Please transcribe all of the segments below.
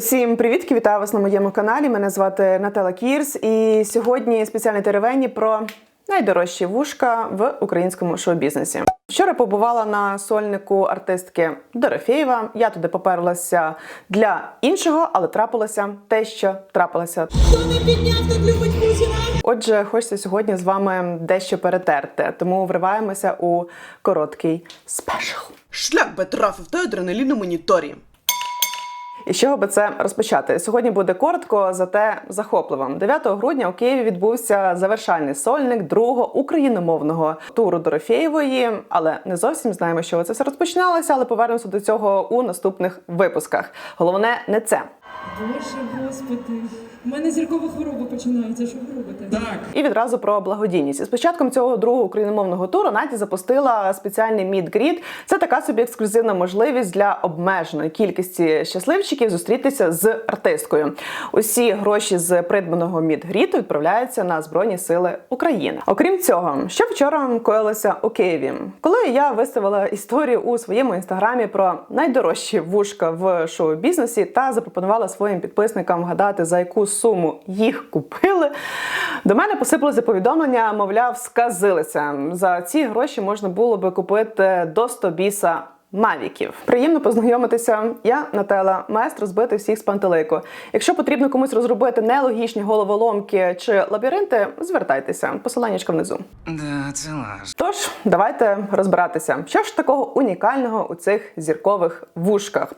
Усім привітки, вітаю вас на моєму каналі. Мене звати Натала Кірс, і сьогодні спеціальний теревені про найдорожчі вушка в українському шоу-бізнесі. Вчора побувала на сольнику артистки Дорофєєва. Я туди поперлася для іншого, але трапилося те, що трапилося. Хто не підняв, так любить Путіна? Отже, хочеться сьогодні з вами дещо перетерти, тому вриваємося у короткий спешл. Шлях би трафив та адреналін на моніторі. І з чого би це розпочати? Сьогодні буде коротко, зате захопливо. 9 грудня у Києві відбувся завершальний сольник другого україномовного туру Дорофєєвої, але не зовсім знаємо, що це все розпочиналося, але повернемося до цього у наступних випусках. Головне не це. Боже господи, в мене зіркова хвороба починається. Що ви робите? Так, І відразу про благодійність. І з початком цього другого україномовного туру Наді запустила спеціальний мід-грід. Це така собі ексклюзивна можливість для обмеженої кількості щасливчиків зустрітися з артисткою. Усі гроші з придбаного мід-гріду відправляються на Збройні Сили України. Окрім цього, що вчора коїлося у Києві, коли я виставила історію у своєму інстаграмі про найдорожчі вушка в шоу-бізнесі та запропонувала своїм підписникам гадати, за яку суму їх купили. До мене посипалося повідомлення, мовляв, сказилися. За ці гроші можна було би купити до 100 біса. Мавіків приємно познайомитися. Я Наталя, майстер збити всіх з пантелику. Якщо потрібно комусь розробити нелогічні головоломки чи лабіринти, звертайтеся. Посиланнячка внизу. да, це лаж. Тож, давайте розбиратися, що ж такого унікального у цих зіркових вушках.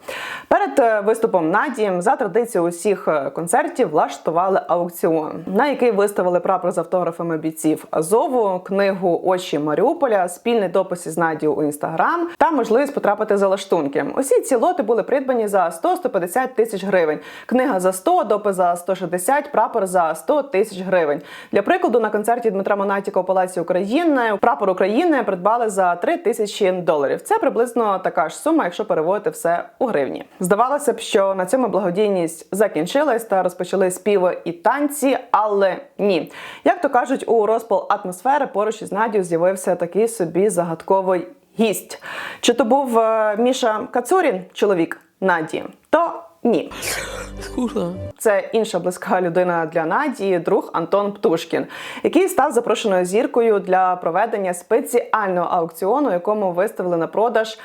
Перед е, виступом Наді за традицією усіх е, концертів влаштували аукціон, на який виставили прапор з автографами бійців Азову, книгу Очі Маріуполя, спільний допис із Надією у інстаграм та можливість потрапити за лаштунки. Усі ці лоти були придбані за 100-150 тисяч гривень. Книга за 100, допис за 160, прапор за 100 тисяч гривень. Для прикладу, на концерті Дмитра Монатіка у Палаці України прапор України придбали за 3 тисячі доларів. Це приблизно така ж сума, якщо переводити все у гривні. Здавалося б, що на цьому благодійність закінчилась та розпочали співи і танці, але ні. Як то кажуть, у розпал атмосфери поруч із Надією з'явився такий собі загадковий гість. Чи то був е, Міша Кацурін, чоловік Наді, то ні. Це інша близька людина для Надії, друг Антон Птушкін, який став запрошеною зіркою для проведення спеціального аукціону, якому виставили на продаж.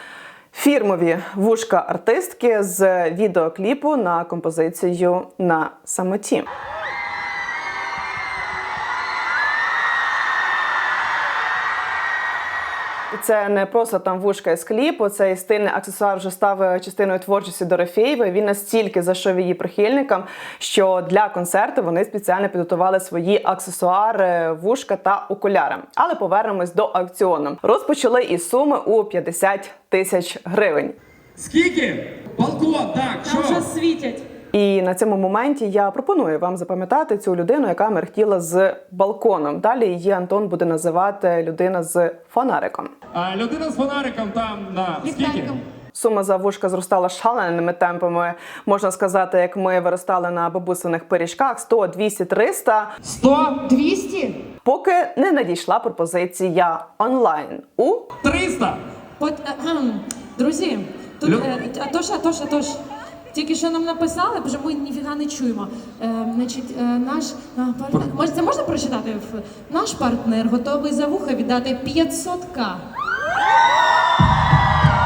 Фірмові вушка артистки з відеокліпу на композицію на самоті. Це не просто там вушка із кліпу, цей стильний аксесуар вже став частиною творчості Дорофєєвої. Він настільки зайшов її прихильникам, що для концерту вони спеціально підготували свої аксесуари, вушка та окуляри. Але повернемось до аукціону. Розпочали із суми у 50 тисяч гривень. Скільки? Балкон, так, Там вже світять. І на цьому моменті я пропоную вам запам'ятати цю людину, яка мерехтіла з балконом. Далі її Антон буде називати людина з фонариком. А, людина з фонариком там на скільки? Сума за вушка зростала шаленими темпами. Можна сказати, як ми виростали на бабусиних пиріжках 100, 200, 300, 100, 200? поки не надійшла пропозиція онлайн у 300. От, е, кхм, друзі, тут Лю- е, Атош, Атош, Атош. Тільки що нам написали, бо ми ніфіга не чуємо. Е, значить, е, наш е, партнер. Може, це можна прочитати? Наш партнер готовий за вуха віддати 500к.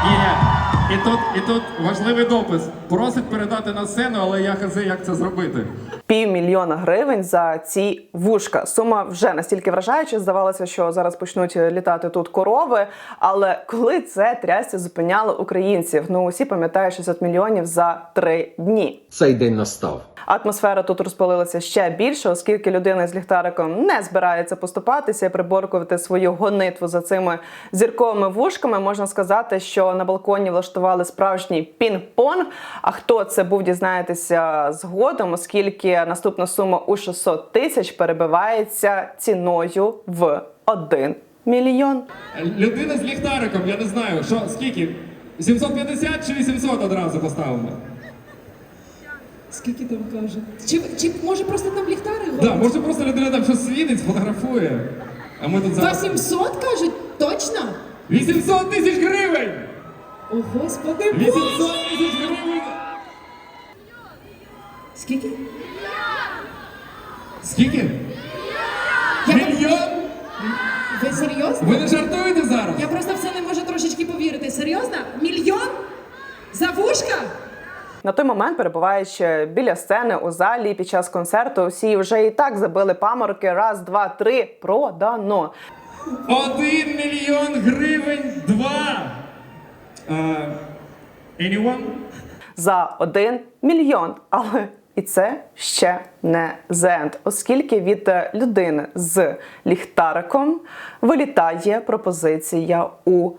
І, і тут, і тут важливий допис. Просить передати на сцену, але я хази, як це зробити. Півмільйона гривень за ці вушка. Сума вже настільки вражаюча. Здавалося, що зараз почнуть літати тут корови. Але коли це трясся зупиняло українців? Ну усі пам'ятають 600 мільйонів за три дні. цей день настав. Атмосфера тут розпалилася ще більше, оскільки людина з ліхтариком не збирається поступатися і приборкувати свою гонитву за цими зірковими вушками. Можна сказати, що на балконі влаштували справжній пінг-понг. А хто це був, дізнаєтеся згодом, оскільки наступна сума у 600 тисяч перебивається ціною в 1 мільйон. Людина з ліхтариком, я не знаю, що, скільки? 750 чи 800 одразу поставимо? Скільки там каже? Чи, чи може просто там ліхтарик? Так, да, може просто людина там щось світить, сфотографує. А ми тут зараз. 800 кажуть? Точно? 800 тисяч гривень! О, господи, 800 Боже! тисяч гривень! Скільки? Скільки? Я- Мільйон? Ви серйозно? Ви не жартуєте зараз? Я просто в це не можу трошечки повірити. Серйозно? Мільйон? За вушка? На той момент, перебуваючи біля сцени у залі під час концерту, всі вже і так забили памороки. Раз, два, три. Продано. Один мільйон гривень, два. Uh, anyone? за 1 мільйон. Але і це ще не зенд, оскільки від людини з ліхтариком вилітає пропозиція у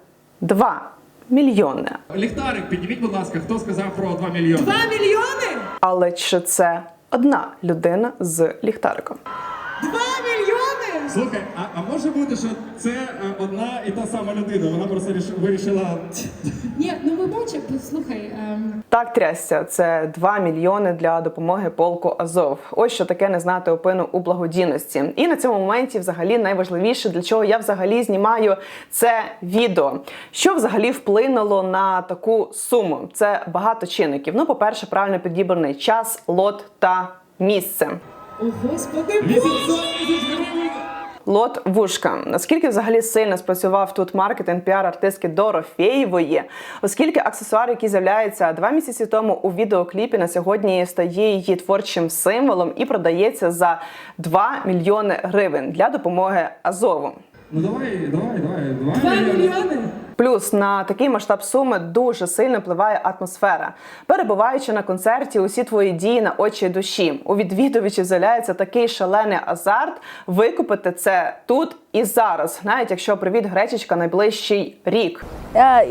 2 мільйони. Ліхтарик, підніміть, будь ласка, хто сказав про 2 мільйони? Два мільйони? Але чи це одна людина з ліхтариком? Два мільйони? Слухай, а, а може бути, що це е, одна і та сама людина? Вона просто ріш- вирішила. Ні, ну ми бачимо, слухай. ем, Так трясся, це 2 мільйони для допомоги полку Азов. Ось що таке не знати опину у благодійності. І на цьому моменті, взагалі, найважливіше, для чого я взагалі знімаю це відео. Що взагалі вплинуло на таку суму? Це багато чинників. Ну, по-перше, правильно підібраний час, лот та місце. О, господи, 800 тисяч гривень! Лот вушка. Наскільки взагалі сильно спрацював тут маркетинг піар артистки Дорофєєвої, оскільки аксесуар, який з'являється два місяці тому у відеокліпі, на сьогодні стає її творчим символом і продається за 2 мільйони гривень для допомоги Азову. Ну давай, давай, давай. Два мільйони? Плюс на такий масштаб суми дуже сильно впливає атмосфера. Перебуваючи на концерті, усі твої дії на очі й душі. У відвідувачів з'являється такий шалений азарт викупити це тут і зараз, навіть якщо привіт гречечка найближчий рік. Я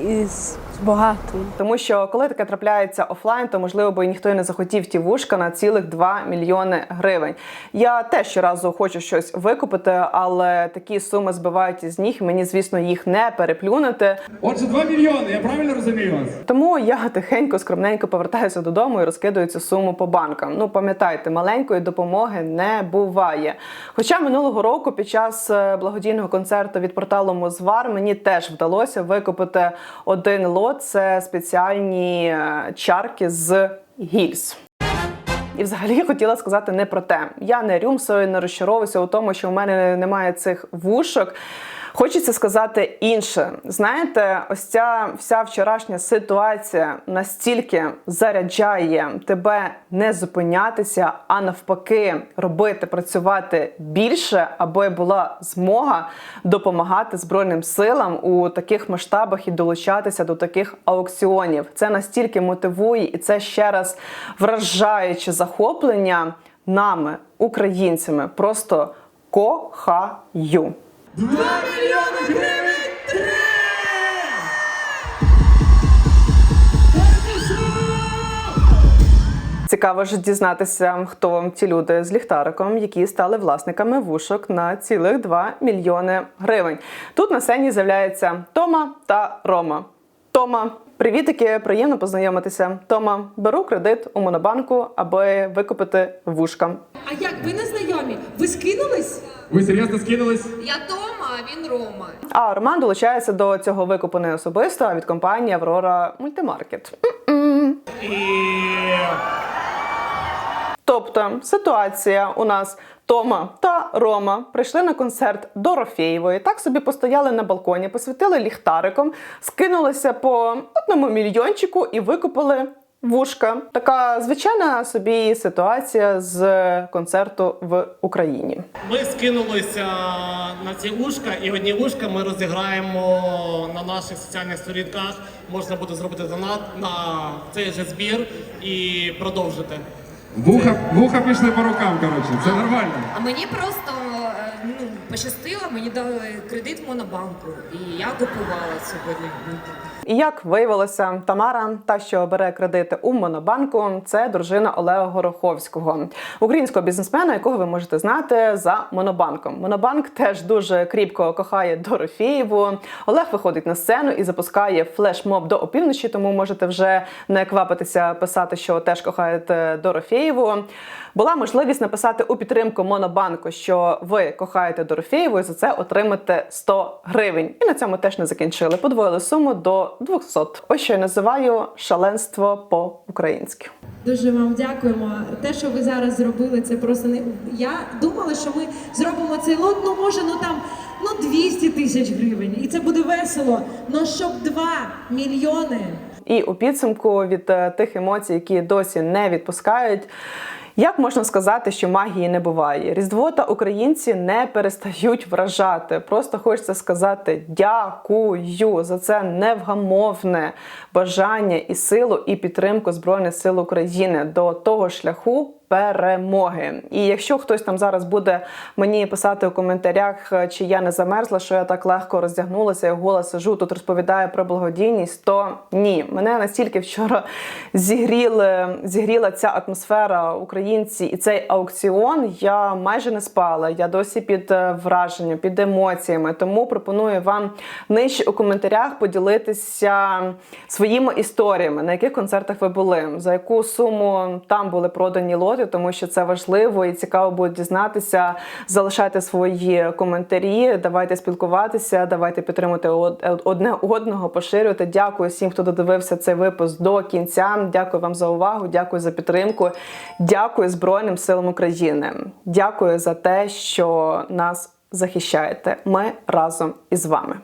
із багатої. Тому що коли таке трапляється офлайн, то можливо би і ніхто і не захотів ті вушка на цілих 2 мільйони гривень. Я теж щоразу хочу щось викупити, але такі суми збивають із ніг. Мені звісно їх не переплюнути. Отже, 2 мільйони, я правильно розумію вас? Тому я тихенько, скромненько повертаюся додому і розкидаю цю суму по банкам. Ну пам'ятайте, маленької допомоги не буває. Хоча минулого року під час е, благодійного концерту від порталу Мозвар мені теж вдалося викупити один лот. Це спеціальні е, чарки з гільз. І взагалі хотіла сказати не про те. Я не рюмсою, не розчаровуюся у тому, що у мене немає цих вушок. Хочеться сказати інше. Знаєте, ось ця вся вчорашня ситуація настільки заряджає тебе не зупинятися, а навпаки, робити, працювати більше, аби була змога допомагати Збройним силам у таких масштабах і долучатися до таких аукціонів. Це настільки мотивує, і це ще раз вражаюче захоплення нами, українцями. Просто кохаю. 2 мільйони гривень! Три! Цікаво ж дізнатися, хто ці люди з ліхтариком, які стали власниками вушок на цілих 2 мільйони гривень. Тут на сцені з'являються Тома та Рома. Тома, привітики, приємно познайомитися. Тома, беру кредит у монобанку, аби викупити вушка. А як, ви не знайомі? Ви скинулись? Ви серйозно скинулись? Я Тома, а він Рома. А Роман долучається до цього викупу не особисто а від компанії Аврора Мультимаркет. Тобто ситуація у нас Тома та Рома прийшли на концерт Дорофєєвої, так собі постояли на балконі, посвітили ліхтариком, скинулися по одному мільйончику і викупили вушка. Така звичайна собі ситуація з концерту в Україні. Ми скинулися на ці ушка, і одні ушка ми розіграємо на наших соціальних сторінках. Можна буде зробити донат на цей же збір і продовжити. Вуха, вуха пішли по рукам, коротше, це нормально. А мені просто пощастило, мені дали кредит в монобанку. І я купувала сьогодні. І як виявилося, Тамара, та що бере кредити у Монобанку, це дружина Олега Гороховського, українського бізнесмена, якого ви можете знати за Монобанком. Монобанк теж дуже кріпко кохає Дорофєєву. Олег виходить на сцену і запускає флешмоб до опівночі, тому можете вже не квапитися писати, що теж кохаєте Дорофєєву. Була можливість написати у підтримку Монобанку, що ви кохаєте кохаєте Дорофєєву, і за це отримаєте 100 гривень. І на цьому теж не закінчили. Подвоїли суму до 200. Ось що я називаю шаленство по-українськи. Дуже вам дякуємо. Те, що ви зараз зробили, це просто не я думала, що ми зробимо цей лот. Ну може, ну там ну 200 тисяч гривень, і це буде весело. Ну щоб 2 мільйони. І у підсумку від е, тих емоцій, які досі не відпускають. Як можна сказати, що магії не буває? Різдво та українці не перестають вражати. Просто хочеться сказати дякую за це невгамовне бажання і силу, і підтримку Збройних сил України до того шляху перемоги. І якщо хтось там зараз буде мені писати у коментарях, е, чи я не замерзла, що я так легко роздягнулася, я гола сижу, тут розповідаю про благодійність, то ні, мене настільки вчора зігріли, зігріла ця атмосфера українці і цей аукціон. Я майже не спала. Я досі під е, враженням, під емоціями. Тому пропоную вам нижче у коментарях поділитися своїми історіями, на яких концертах ви були, за яку суму там були продані лоти, тому що це важливо і цікаво буде дізнатися. Залишайте свої коментарі, давайте спілкуватися, давайте підтримувати од- одне одного, поширювати. Дякую всім, хто додивився цей випуск до кінця. Дякую вам за увагу, дякую за підтримку. Дякую Збройним силам України. Дякую за те, що нас захищаєте. Ми разом із вами.